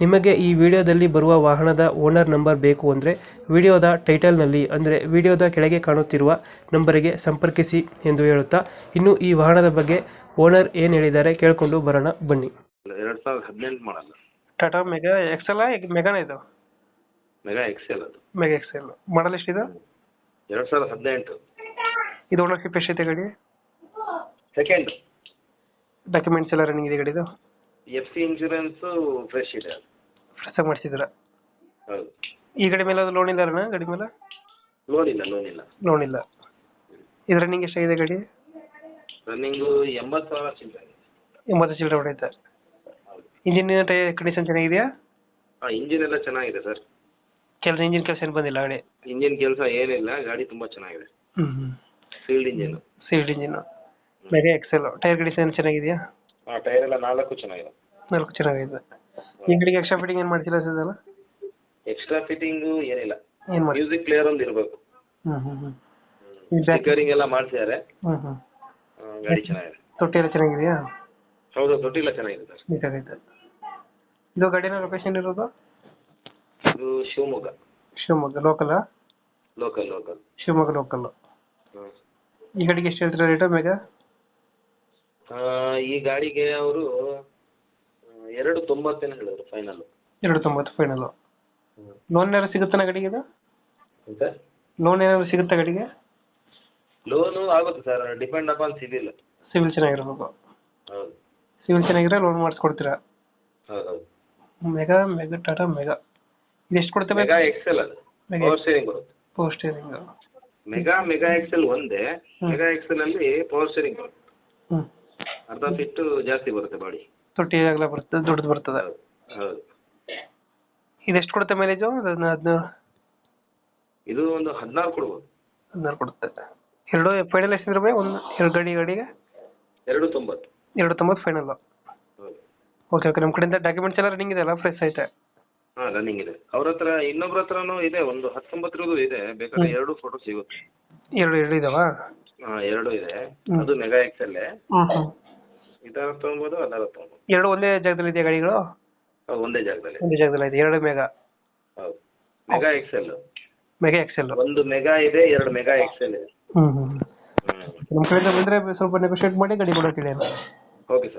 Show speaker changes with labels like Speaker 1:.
Speaker 1: ನಿಮಗೆ ಈ ವಿಡಿಯೋದಲ್ಲಿ ಬರುವ ವಾಹನದ ಓನರ್ ನಂಬರ್ ಬೇಕು ಅಂದರೆ ವಿಡಿಯೋದ ಟೈಟಲ್ನಲ್ಲಿ ಅಂದರೆ ವಿಡಿಯೋದ ಕೆಳಗೆ ಕಾಣುತ್ತಿರುವ ನಂಬರಿಗೆ ಸಂಪರ್ಕಿಸಿ ಎಂದು ಹೇಳುತ್ತಾ ಇನ್ನು ಈ ವಾಹನದ ಬಗ್ಗೆ ಓನರ್ ಏನು ಹೇಳಿದ್ದಾರೆ ಕೇಳಿಕೊಂಡು ಬರೋಣ ಬನ್ನಿ.
Speaker 2: ಎರಡು ಸಾವಿರದ ಹದಿನೆಂಟು ಮಾಡಲ್ಲ
Speaker 1: ಟಾಟಾ ಮೆಗಾ ಎಕ್ಸೆಲ್ ಮೆಗಾನ ಇದು?
Speaker 2: ಮೆಗಾ ಎಕ್ಸೆಲ್ ಅದು.
Speaker 1: Mega XL. ಮಾಡಲ್ ಎಷ್ಟಿದೆ?
Speaker 2: ಎರಡು ಸಾವಿರದ ಹದಿನೆಂಟು.
Speaker 1: ಇದು ಓನರ್ಶಿಪ್ ಎಷ್ಟೈತೆ ಗಾಡಿ?
Speaker 2: ಸೆಕೆಂಡ್
Speaker 1: ಡಾಕ್ಯುಮೆಂಟ್ಸ್ ಎಲ್ಲ ರನ್ನಿಂಗ್ ಇದೆ ಗಾಡಿದು?
Speaker 2: ಎಫ್ ಸಿ ಇನ್ಶೂರೆನ್ಸು ಫ್ರೆಶ್ ಇದೆ. ಅದು
Speaker 1: ಫ್ರೆಶ್ ಆಗಿ ಮಾಡಿಸಿದ್ರ
Speaker 2: ಹೌದು.
Speaker 1: ಈ ಗಾಡಿ ಮೇಲೆ ಲೋನ್ ಇಲ್ಲ ಅಣ್ಣ ಗಾಡಿ ಮೇಲೆ?
Speaker 2: ಲೋನ್ ಇಲ್ಲ ಲೋನ್ ಇಲ್ಲ.
Speaker 1: ಲೋನ್ ಇಲ್ಲ. ಇದು ರನ್ನಿಂಗ್ ಎಷ್ಟಾಗಿದೆ ಗಾಡಿ?
Speaker 2: ರನ್ನಿಂಗು ಎಂಬತ್ತು ಸಾವಿರ ಚಿಲ್ಲರೆ
Speaker 1: ಎಂಬತ್ತು ಚಿಲ್ಲರೆ ಹೊಡೆಯುತ್ತೆ.
Speaker 2: ಹೌದು.
Speaker 1: ಇಂಜಿನ್ ಟೈರ್ ಕಂಡೀಷನ್ ಚೆನ್ನಾಗಿದೆಯಾ?
Speaker 2: ಹಾಂ ಇಂಜಿನ್ ಎಲ್ಲ ಚೆನ್ನಾಗಿದೆ ಸರ್.
Speaker 1: ಕೆಲಸ ಇಂಜಿನ್ ಕೆಲಸ ಏನು ಬಂದಿಲ್ಲ ಗಾಡಿ?
Speaker 2: ಇಂಜಿನ್ ಕೆಲಸ ಏನಿಲ್ಲ ಗಾಡಿ ತುಂಬ ಚೆನ್ನಾಗಿದೆ.
Speaker 1: ಹ್ಞೂ ಹ್ಞೂ
Speaker 2: field engine
Speaker 1: sealed engine Mega XL tyre condition ಚೆನ್ನಾಗಿದೆಯಾ?
Speaker 2: ಹಾಂ ಟೈರ್ ಎಲ್ಲ ನಾಲ್ಕು ಚೆನ್ನಾಗಿದೆ.
Speaker 1: ನಾಲ್ಕು ಚೆನ್ನಾಗಿದೆ. ಈ ಗಾಡಿಗೆ ಎಕ್ಸ್ಟ್ರಾ ಫಿಟ್ಟಿಂಗ್ ಏನು ಸರ್ ಸದಲ್ಲ
Speaker 2: ಎಕ್ಸ್ಟ್ರಾ ಫಿಟ್ಟಿಂಗು ಏನಿಲ್ಲ.
Speaker 1: ಏನು ಮಾಡಿ
Speaker 2: ಮ್ಯೂಸಿಕ್ ಪ್ಲೇಯರ್ ಒಂದು ಇರಬೇಕು.
Speaker 1: ಹ್ಞೂ ಹ್ಞೂ ಹ್ಞೂ
Speaker 2: ಸ್ಟಿಕರಿಂಗ್ ಎಲ್ಲ ಮಾಡ್ತಿದ್ದಾರೆ
Speaker 1: ಹ್ಞೂ ಹ್ಞೂ
Speaker 2: ಗಾಡಿ ಚೆನ್ನಾಗಿದೆ.
Speaker 1: ತೊಟ್ಟಿ ಎಲ್ಲ ಚೆನ್ನಾಗಿದೆಯಾ?
Speaker 2: ಹೌದು ತೊಟ್ಟಿ ಎಲ್ಲ ಚೆನ್ನಾಗಿದೆ ಸರ್.
Speaker 1: ನೀಟಾಗೈತೆ ಇದು. ಗಾಡಿನ ಲೊಕೇಶನ್ ಇರೋದು?
Speaker 2: ಇದು Shivamogga.
Speaker 1: Shivamogga local
Speaker 2: local local
Speaker 1: Shivamogga local ಈ ಗಾಡಿಗೆ ಎಷ್ಟು ಹೇಳ್ತೀರಾ ರೇಟು ಮೆಗಾ?
Speaker 2: ಆ, ಈ ಗಾಡಿಗೆ ಅವರು ಎರಡು ತೊಂಬತ್ತೇನು ಹೇಳಿದ್ರು ಫೈನಲ್
Speaker 1: ಎರಡು ತೊಂಬತ್ತು ಫೈನಲ್ ಲೋನ್ ಏನಾದ್ರು ಸಿಗುತ್ತೆ ಗಾಡಿಗೆ ಇದು?
Speaker 2: ಅಂತ
Speaker 1: ಲೋನ್ ಏನಾದ್ರು ಸಿಗುತ್ತಾ ಗಾಡಿಗೆ?
Speaker 2: ಲೋನು ಆಗುತ್ತೆ sir depend upon CIBIL
Speaker 1: CIBIL ಚೆನ್ನಾಗಿರಬೇಕು.
Speaker 2: ಹೌದು.
Speaker 1: ಸಿವಿಲ್ ಚೆನ್ನಾಗಿದ್ರೆ ಲೋನ್ ಮಾಡಿಸ್ಕೊಡ್ತೀರಾ?
Speaker 2: ಹೌದು ಹೌದು.
Speaker 1: ಮೆಗಾ ಮೆಗಾ ಟಾಟಾ ಮೆಗಾ ಎಷ್ಟು ಕೊಡ್ತೇವೆ
Speaker 2: ಮೆಗಾ ಎಕ್ಸೆಲ್ ಅದು.
Speaker 1: Mega
Speaker 2: ಪವರ್ ಸ್ಟೇರಿಂಗ್ ಬರುತ್ತೆ.
Speaker 1: Power steering
Speaker 2: Mega Mega XL ಒಂದೇ. ಮೆಗಾ ಎಕ್ಸೆಲ್ ಅಲ್ಲಿ ಪವರ್ ಸ್ಟೇರಿಂಗ್ ಬರುತ್ತೆ.
Speaker 1: ಹ್ಞೂ
Speaker 2: ಅರ್ಧ ಫಿಟ್ಟು ಜಾಸ್ತಿ ಬರುತ್ತೆ ಬಾಡಿ.
Speaker 1: ತೊಟ್ಟಿ ಆಗಲ ಬರ್ತದೆ ದೊಡ್ಡದು ಬರ್ತದೆ.
Speaker 2: ಹೌದು ಹೌದು.
Speaker 1: ಇದು ಎಷ್ಟು ಕೊಡುತ್ತೆ ಮೈಲೇಜು ಅದನ್ನ ಹದಿನಾರು.
Speaker 2: ಇದು ಒಂದು ಹದಿನಾರು ಕೊಡ್ಬೋದು.
Speaker 1: ಹದಿನಾರು ಕೊಡುತ್ತೆ. ಎರಡು ಫೈನಲ್ ಎಷ್ಟು ಬೈ? ಒಂದು ಎರಡು ಗಡಿ ಗಾಡಿಗೆ?
Speaker 2: ಎರಡು ತೊಂಬತ್ತು.
Speaker 1: ಎರಡು ತೊಂಬತ್ತು ಫೈನಲ್
Speaker 2: ಹೌದು.
Speaker 1: ಓಕೆ ಓಕೆ ನಮ್ಮ ಕಡೆಯಿಂದ ಡಾಕ್ಯುಮೆಂಟ್ಸ್ ಎಲ್ಲ ರನ್ನಿಂಗ್ ಇದೆಯಲ್ಲ ಫ್ರೆಶ್ ಐತೆ.
Speaker 2: ಹಾಂ ರನ್ನಿಂಗ್ ಇದೆ. ಅವ್ರ ಹತ್ರ ಇನ್ನೊಬ್ರ ಹತ್ರನೂ ಇದೆ. ಒಂದು ಹತ್ತೊಂಬತ್ತರದ್ದು ಇದೆ. ಬೇಕಾದ್ರೆ ಎರಡು ಫೋಟೋ ಸಿಗುತ್ತೆ.
Speaker 1: ಎರಡು ಎರಡು ಇದಾವ?
Speaker 2: ಹಾಂ ಎರಡು ಇದೆ. ಅದು ಮೆಗಾ ಎಕ್ಸೆಲ್
Speaker 1: ಹ್ಞೂ ಹ್ಞೂ
Speaker 2: ಇದರ ತೊಗೊಬೋದು ಅದರ ತೊಗೊಬೋದು.
Speaker 1: ಎರಡು ಒಂದೇ ಜಾಗದಲ್ಲಿ ಇದೆಯಾ ಗಾಡಿಗಳು?
Speaker 2: ಒಂದೇ ಜಾಗದಲ್ಲಿ.
Speaker 1: ಒಂದೇ ಜಾಗದಲ್ಲಿ ಇದೆ ಎರಡು ಮೆಗಾ.
Speaker 2: ಹೌದು. Mega XL.
Speaker 1: Mega XL.
Speaker 2: ಒಂದು ಮೆಗಾ ಇದೆ ಎರಡು ಮೆಗಾ ಎಕ್ಸೆಲ್ ಇದೆ.
Speaker 1: ಹ್ಮ್ ಹ್ಮ್
Speaker 2: ಹ್ಞೂ
Speaker 1: ನಮ್ಮ ಕಡೆಯಿಂದ ಬಂದರೆ ಸ್ವಲ್ಪ ನೆಗೋಷಿಯೇಟ್ ಮಾಡಿ ಗಾಡಿ ಕೊಡೋಕೆ ಹೇಳಿ
Speaker 2: ಓಕೆ ಸರ್.